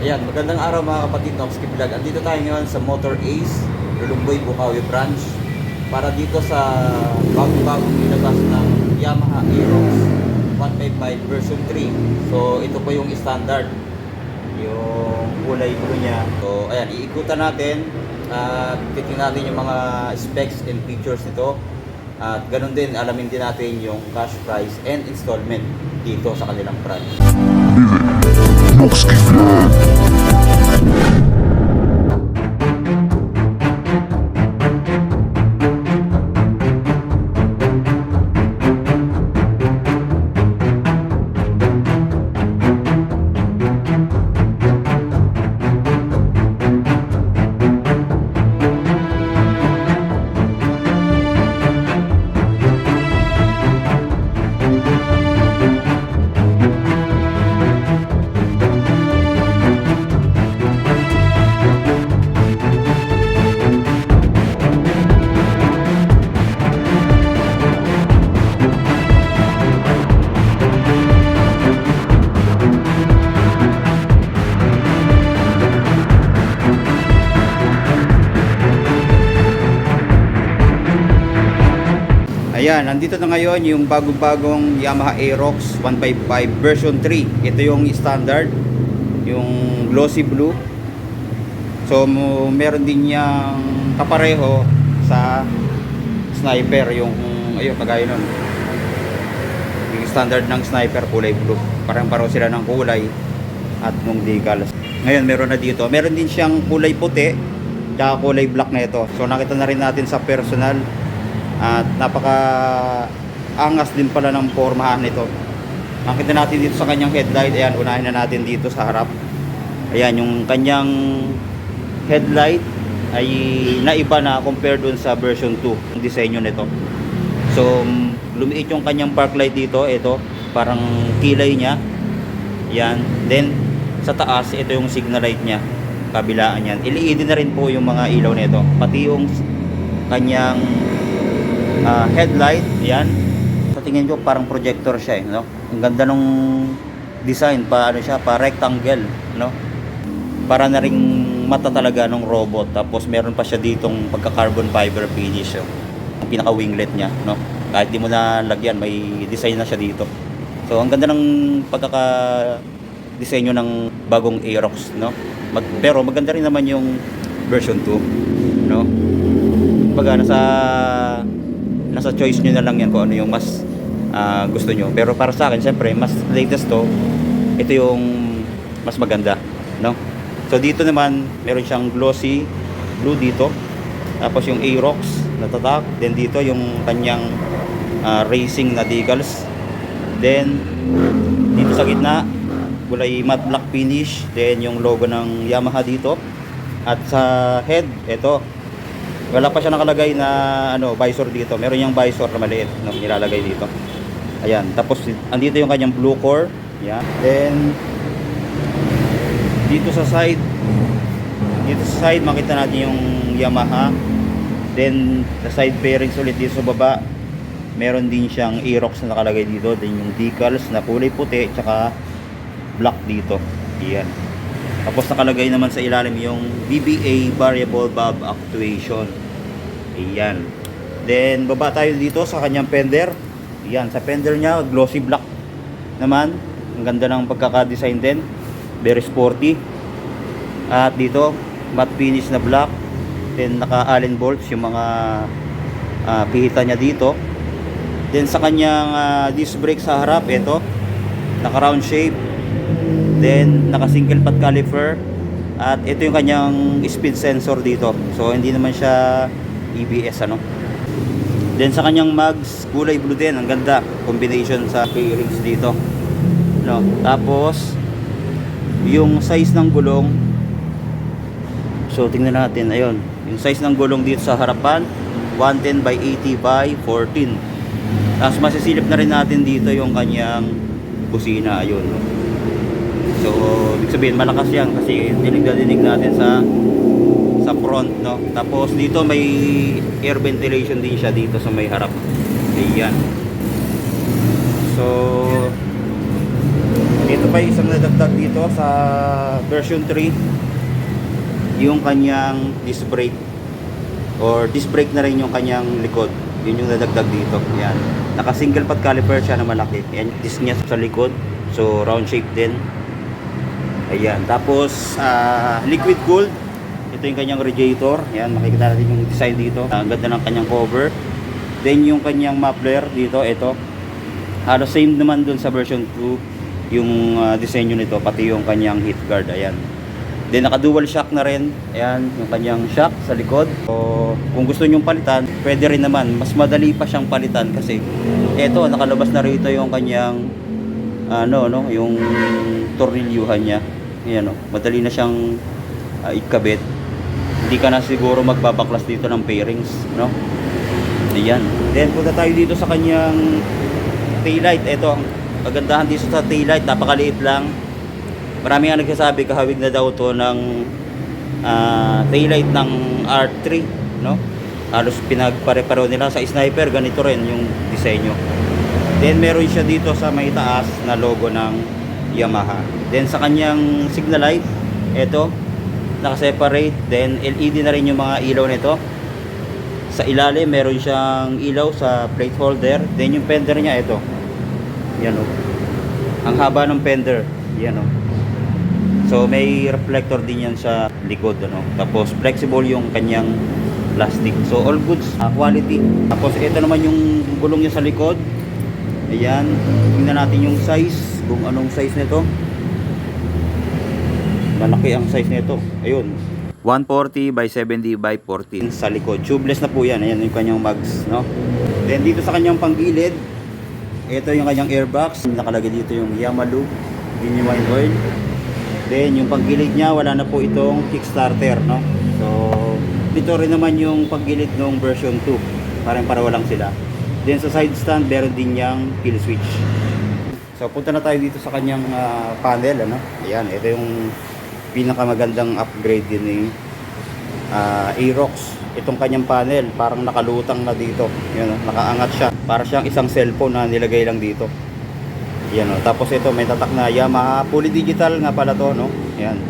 Ayan, magandang araw mga kapatid ng Oxkip Vlog. Andito tayo ngayon sa Motor Ace, Lulumboy, Bukawi branch para dito sa bagong-bagong nilabas ng Yamaha Aerox 155 version 3. So, ito po yung standard, yung kulay blue niya. So, ayan, iikutan natin at titingnan natin yung mga specs and features nito. At ganun din, alamin din natin yung cash price and installment dito sa kanilang branch. Moxky Vlog. Ayan, nandito na ngayon yung bagong-bagong Yamaha Aerox 155 version 3. Ito yung standard, yung glossy blue. So, meron din niyang kapareho sa sniper, yung, ayun, kagaya nun. Yung standard ng sniper, kulay blue. Parang pareho sila ng kulay at nung decals. Ngayon, meron na dito. Meron din siyang kulay puti, tsaka kulay black na ito. So, nakita na rin natin sa personal at napaka angas din pala ng pormahan nito. Nakita natin dito sa kanyang headlight. Ayan, unahin na natin dito sa harap. Ayan, yung kanyang headlight ay naiba na compared dun sa version 2 ang disenyo nito. So, mm, lumiit yung kanyang park light dito. Ito, parang kilay niya. Yan. Then, sa taas, ito yung signal light niya. Kabilaan yan. LED na rin po yung mga ilaw nito. Pati yung kanyang ah, headlight, yan. Sa tingin ko parang projector siya eh, no? Ang ganda nung design pa ano siya, pa rectangle, no? Para na ring mata talaga ng robot. Tapos meron pa siya ditong pagka carbon fiber finish, oh. Ang pinaka winglet niya, no? Kahit di mo na lagyan, may design na siya dito. So ang ganda ng pagkaka disenyo ng bagong Aerox, no? Mag, pero maganda rin naman yung version 2, no? Kumbaga nasa nasa choice nyo na lang yan kung ano yung mas ah, gusto nyo. Pero para sa akin, syempre, mas latest to, ito yung mas maganda, no? So dito naman, meron siyang glossy blue dito. Tapos yung Aerox na tatak. Then dito yung kanyang ah, racing na decals. Then dito sa gitna, kulay matte black finish. Then yung logo ng Yamaha dito. At sa head, ito, wala pa siya nakalagay na ano, visor dito. Meron yung visor na maliit na nilalagay dito. Ayan. Tapos andito yung kanyang blue core. Yan. Then dito sa side dito sa side makita natin yung Yamaha. Then sa side bearings ulit dito sa baba. Meron din siyang Aerox na nakalagay dito. Then yung decals na kulay puti tsaka black dito. Yan. Tapos nakalagay naman sa ilalim yung BBA variable valve actuation. Ayan. Then baba tayo dito sa kanyang fender. Ayan, sa fender niya glossy black naman. Ang ganda ng pagkaka-design din. Very sporty. At dito matte finish na black. Then naka Allen bolts yung mga ah, pihita niya dito. Then sa kanyang ah, disc brake sa harap, ito naka round shape Then, naka single pot caliper. At ito yung kanyang speed sensor dito. So, hindi naman siya EBS ano. Then sa kanyang mags, kulay blue din. Ang ganda. Combination sa fairings dito. No. Tapos, yung size ng gulong. So, tingnan natin. Ayun. Yung size ng gulong dito sa harapan. 110 by 80 by 14. Tapos masisilip na rin natin dito yung kanyang busina. Ayun. No? So, ibig sabihin malakas yan kasi dinig na dinig natin sa sa front, no? Tapos dito may air ventilation din siya dito sa may harap. Ayan. So, dito ito pa isang nadagdag dito sa version 3 yung kanyang disc brake. Or disc brake na rin yung kanyang likod. Yun yung nadagdag dito. Yan naka single pad caliper siya na malaki. Yan disc niya sa likod. So round shape din ayan tapos ah, liquid cooled ito yung kanyang radiator. Yan makikita natin yung design dito. Ang ganda ng kanyang cover. Then yung kanyang muffler dito ito. Halos same naman dun sa version 2 yung ah, disenyo nito pati yung kanyang heat guard. Ayan. Then naka dual shock na rin. Ayan yung kanyang shock sa likod. So kung gusto nyong palitan pwede rin naman. Mas madali pa siyang palitan kasi eto nakalabas na rito yung kanyang ano no yung tornilyuhan niya ayan no madali na siyang ah, ikabit hindi ka na siguro magbabaklas dito ng pairings no Ayan. Then punta tayo dito sa kanyang taillight. Ito, ang kagandahan dito sa taillight, napakaliit lang. Marami nga nagsasabi kahawig na daw to ng ah, taillight ng R3, no? Halos pinagpare-pareho nila sa sniper, ganito rin yung disenyo. Then meron siya dito sa may taas na logo ng Yamaha. Then sa kanyang signal light, ito, naka-separate. Then LED na rin yung mga ilaw nito. Sa ilalim, meron siyang ilaw sa plate holder. Then yung fender niya, ito. Yan o. Ang haba ng fender. Yan o. So may reflector din yan sa likod. Ano? Tapos flexible yung kanyang plastic. So all goods, ah, quality. Tapos ito naman yung gulong niya sa likod. Ayan. Tingnan natin yung size. Kung anong size nito. Malaki ang size nito. Ayun. 140 by 70 by 14 sa likod. Tubeless na po yan. Ayan yung kanyang mags. No? Then dito sa kanyang panggilid, ito yung kanyang airbox. Nakalagay dito yung Yamalu. Genuine oil. Then yung panggilid niya, wala na po itong kickstarter. No? So, dito rin naman yung panggilid ng version 2. Parang para walang sila. Then sa side stand, meron din niyang kill switch. So punta na tayo dito sa kanyang ah, panel ano. Ayan, ito yung pinakamagandang upgrade din ni ah, Aerox. Itong kanyang panel, parang nakalutang na dito. Yan, oh, nakaangat siya. Para siyang isang cellphone na nilagay lang dito. Yan, oh. Tapos ito, may tatak na Yamaha. Fully digital nga pala to, no? Yan.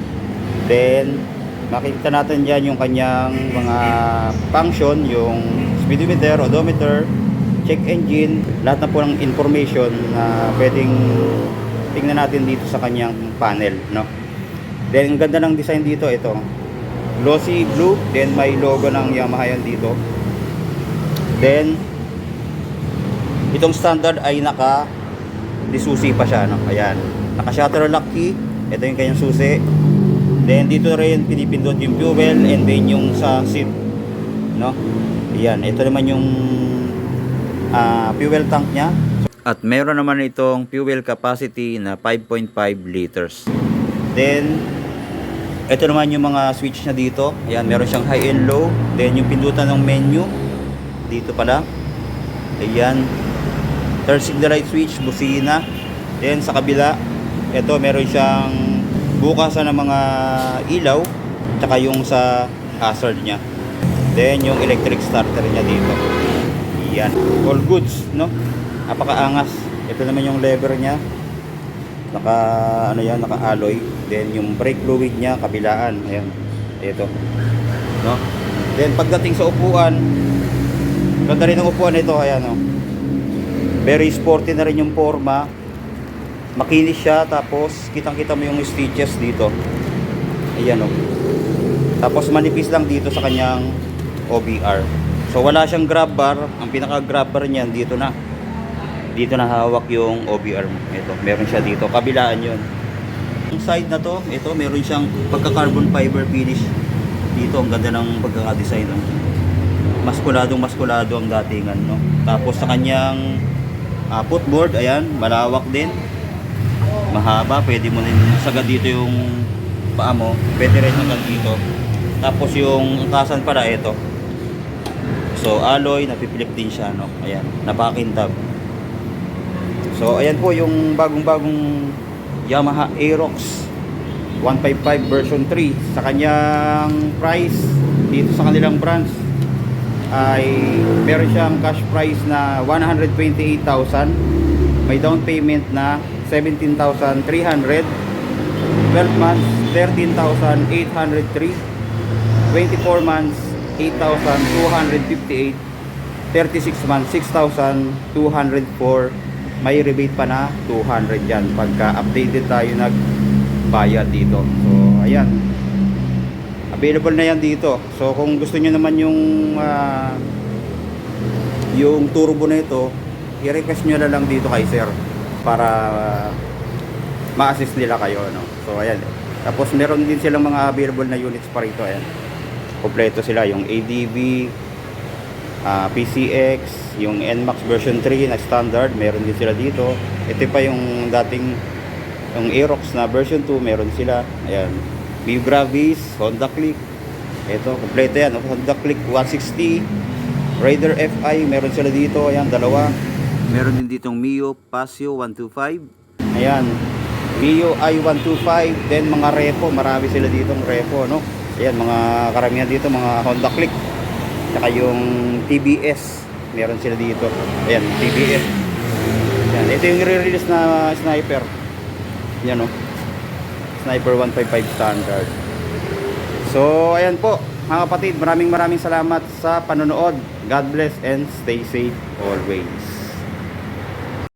Then, makikita natin dyan yung kanyang mga function, yung speedometer, odometer, check engine, lahat na po ng information na pwedeng tingnan natin dito sa kanyang panel, no? Then, ang ganda ng design dito, ito. Glossy blue, then may logo ng Yamaha yan dito. Then, itong standard ay naka disusi pa siya, no? Ayan. Naka shutter lock key. Ito yung kanyang susi. Then, dito rin pinipindot yung fuel and then yung sa seat, no? Ayan. Ito naman yung ah, fuel tank niya. At meron naman itong fuel capacity na 5.5 liters. Then, ito naman yung mga switch niya dito. Ayan, meron siyang high and low. Then, yung pindutan ng menu. Dito pala. Ayan. Third signal light switch, busina. Then, sa kabila, ito meron siyang bukasan ng mga ilaw. Tsaka yung sa hazard niya. Then, yung electric starter niya dito. Ayan. All goods, no? Napakaangas. Ito naman yung lever niya. Naka, ano yan, naka-alloy. Then, yung brake fluid niya, kabilaan. Ayan. Ito. No? Then, pagdating sa upuan, ganda rin ng upuan ito. Ayan, no? Very sporty na rin yung forma. Makinis siya. Tapos, kitang-kita mo yung stitches dito. Ayan, no? Tapos, manipis lang dito sa kanyang OBR. So, wala siyang grab bar. Ang pinaka-grab bar niyan, dito na dito na hawak yung OBR mo. Ito, meron siya dito. Kabilaan yun. Yung side na to, ito, meron siyang pagka-carbon fiber finish. Dito, ang ganda ng pagkaka-design. No? Maskuladong maskulado ang datingan. No? Tapos sa kanyang ah, footboard, ayan, malawak din. Mahaba, pwede mo rin sagad dito yung paa mo. Pwede rin hanggang dito. Tapos yung tasan pala, ito. So, alloy, napipilip din siya, no? Ayan, napakintab. So, ayan po yung bagong-bagong Yamaha Aerox 155 version 3 sa kanyang price dito sa kanilang branch ay meron siyang cash price na 128,000 may down payment na 17,300. 12 months, 13,803. 24 months, 8,258. 36 months, 6,204. May rebate pa na 200 yan pagka updated tayo nagbayad dito. So, ayan. Available na yan dito. So, kung gusto nyo naman yung ah, yung turbo na ito, i-request nyo na lang dito kay sir para ah, ma-assist nila kayo. No? So, ayan. Tapos, meron din silang mga available na units pa rito. Ayan. Kompleto sila. Yung ADV, ah, PCX, yung NMAX version 3 na standard, meron din sila dito. Ito pa yung dating yung Aerox na version 2, meron sila. Ayan. View Gravis, Honda Click. Ito, kompleto yan. Honda Click 160, Raider FI, meron sila dito. Ayan, dalawa. Meron din ditong Mio Pasio 125. Ayan. Mio i125, then mga repo, marami sila ditong repo, no? Ayan, mga karamihan dito, mga Honda Click. Saka yung TBS, meron sila dito. Ayan, TBS. Ayan, ito yung re-release na sniper. Yan, no? Sniper 155 standard. So, ayan po, mga kapatid, maraming maraming salamat sa panonood. God bless and stay safe always.